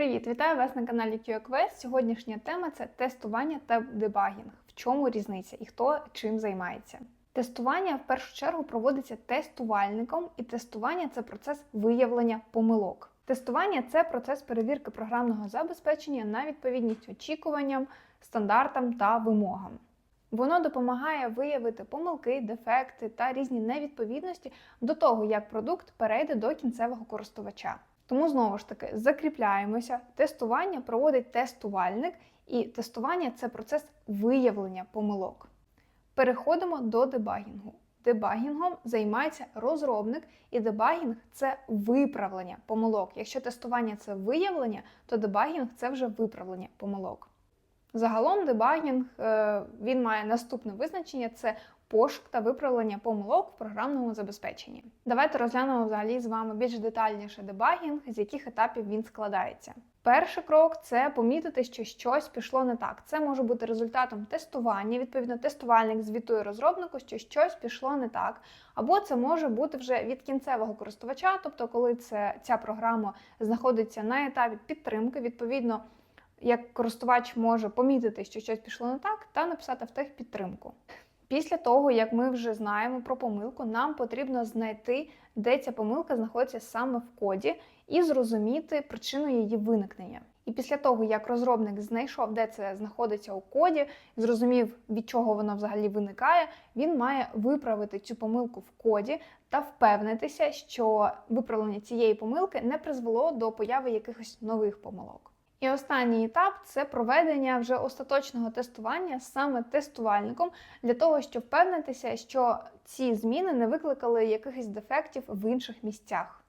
Привіт, вітаю вас на каналі QQuest. Сьогоднішня тема це тестування та дебагінг. В чому різниця і хто чим займається? Тестування в першу чергу проводиться тестувальником, і тестування це процес виявлення помилок. Тестування це процес перевірки програмного забезпечення на відповідність очікуванням, стандартам та вимогам. Воно допомагає виявити помилки, дефекти та різні невідповідності до того, як продукт перейде до кінцевого користувача. Тому знову ж таки закріпляємося. Тестування проводить тестувальник, і тестування це процес виявлення помилок. Переходимо до дебагінгу. Дебагінгом займається розробник, і дебагінг це виправлення помилок. Якщо тестування це виявлення, то дебагінг це вже виправлення помилок. Загалом дебагінг е, він має наступне визначення: це пошук та виправлення помилок в програмному забезпеченні. Давайте розглянемо взагалі з вами більш детальніше дебагінг, з яких етапів він складається. Перший крок це помітити, що щось пішло не так. Це може бути результатом тестування. Відповідно, тестувальник звітує розробнику, що щось пішло не так. Або це може бути вже від кінцевого користувача, тобто, коли це ця програма знаходиться на етапі підтримки, відповідно. Як користувач може помітити, що щось пішло не так, та написати в техпідтримку. Після того, як ми вже знаємо про помилку, нам потрібно знайти, де ця помилка знаходиться саме в коді, і зрозуміти причину її виникнення. І після того, як розробник знайшов, де це знаходиться у коді, зрозумів, від чого воно взагалі виникає, він має виправити цю помилку в коді та впевнитися, що виправлення цієї помилки не призвело до появи якихось нових помилок. І останній етап це проведення вже остаточного тестування саме тестувальником, для того, щоб впевнитися, що ці зміни не викликали якихось дефектів в інших місцях.